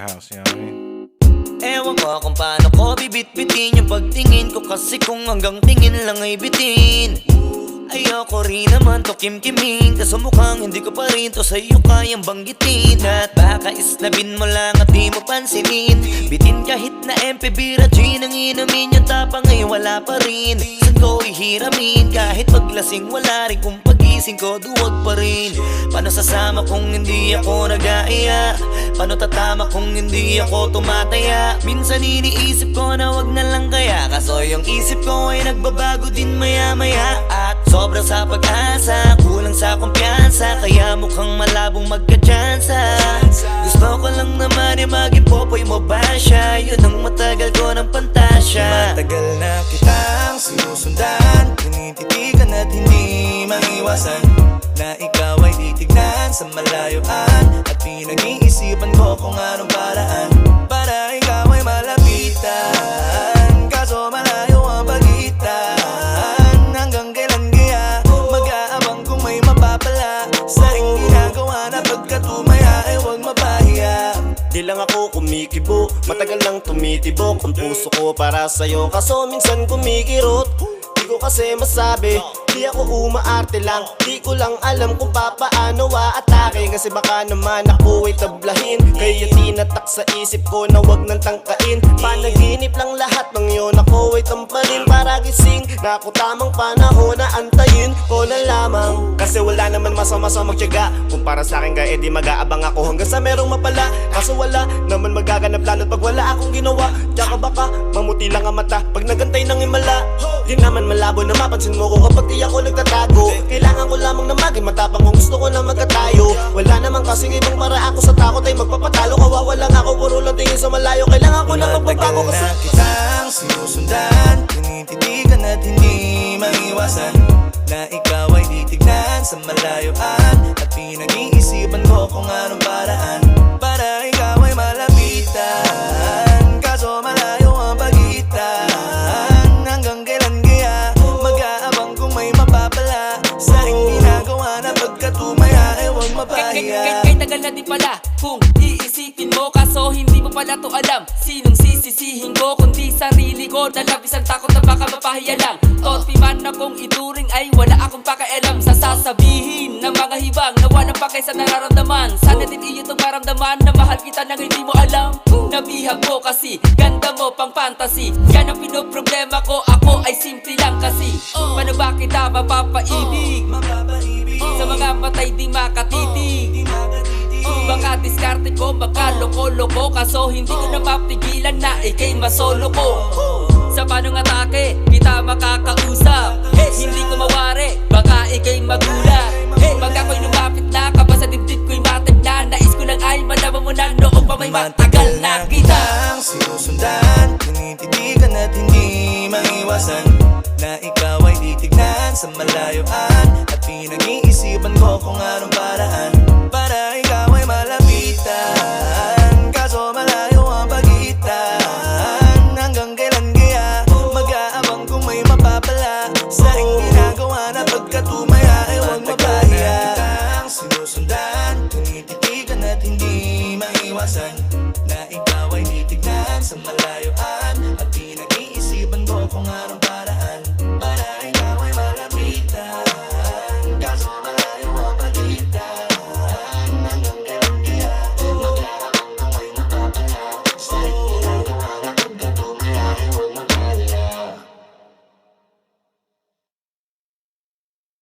Yan. Ewan ko kung paano ko bibit-bitin yung pagtingin ko Kasi kung hanggang tingin lang ay bitin. Ayoko rin naman to kim-kimin Kaso mukhang hindi ko pa rin to sa'yo kayang banggitin. At baka isnabin mo lang at di mo pansinin Bitin kahit na MP Bira Gin ang inumin yung tapang ay wala pa rin. Saan ko ihiramin? Kahit paglasing wala rin Kung pagising ko duwag pa rin. Paano sasama kung hindi ako nag-aaya? Paano tatama kung hindi ako tumataya? Minsan iniisip ko na wag na lang kaya. Kaso yung isip ko ay nagbabago din maya maya At sobra sa pag-asa Kulang sa kumpiyansa. Kaya mukhang malabong magka-chansa Gusto ko lang naman yung maging popoy mo ba siya? Yun ang matagal ko ng pantasya. Matagal maiwasan Na ikaw ay titignan sa malayuan At pinag-iisipan ko kung anong paraan Para ikaw ay malapitan. Kaso malayo ang pagitan. Hanggang kailan kaya Mag-aabang kung may mapapala? Sa ring ginagawa na pagkatumaya ay huwag mapahiya. Di lang ako kumikibo Matagal lang tumitibok. Ang puso ko para sa'yo Kaso minsan kumikirot ko kasi masabi. Di ako umaarte lang. Di ko lang alam kung papaano Kasi baka naman ako ay tablahin. Kaya tinatak sa isip ko na wag nang tangkain. Panaginip lang lahat ng yun Ako ay tampalin para gising Na ako tamang panahon na antayin ko na lamang. Kasi wala naman masama sa magtyaga. Kung para sa akin kaya di mag-aabang ako Hanggang sa merong mapala. Kaso wala naman magaganap lalo't pag wala akong ginawa. Tsaka baka mamuti lang ang mata Pag nagantay ng himala. Di naman malabo na mapansin mo ko kapag di ako nagtatago. Kailangan ko lamang na maging matapang kung gusto ko na magkatayo Wala naman kasing ibang para ako sa takot ay magpapatalo. Kawawa lang ako puro lang tingin sa malayo. Kailangan ko na magbabago Matagal kasi na kitang sinusundan. Tinititigan at hindi maiwasan. Na ikaw ay titignan sa malayuan At pinag-iisipan ko kung anong paraan Para ikaw Kay, kay, kay, tagal na din pala. Kung iisipin mo kaso hindi mo pala to alam. Sinong sisisihin ko kundi sarili ko? Dalabis ang takot na baka mapahiya lang. Toti man akong ituring ay wala akong pakialam. Sa sasabihin ng mga hibang na walang pakay sa nararamdaman. Sana din iyo itong maramdaman na mahal kita nang hindi mo alam. Nabihag mo kasi ganda mo pang fantasy. Yan ang pinoproblema ko. Ako ay simple lang diskarte ko, baka loko-loko Kaso hindi ko na mapigilan na ikay masolo ko. Sa panong atake, kita makakausap. Hey, Hindi ko mawari, baka ikay magulat. Hey, Pag ako'y lumapit na, kaba sa dibdib ko'y matig na Nais ko lang ay malaman mo na noong pa may matagal na kita. Kitang sinusundan Tinititigan at hindi maiwasan Na ikaw ay titignan sa malayuan At pinag-iisipan ko kung anong paraan Para ikaw ay malapitan Na ikaw ay titignan sa malayuan At pinag-iisipan ko kung anong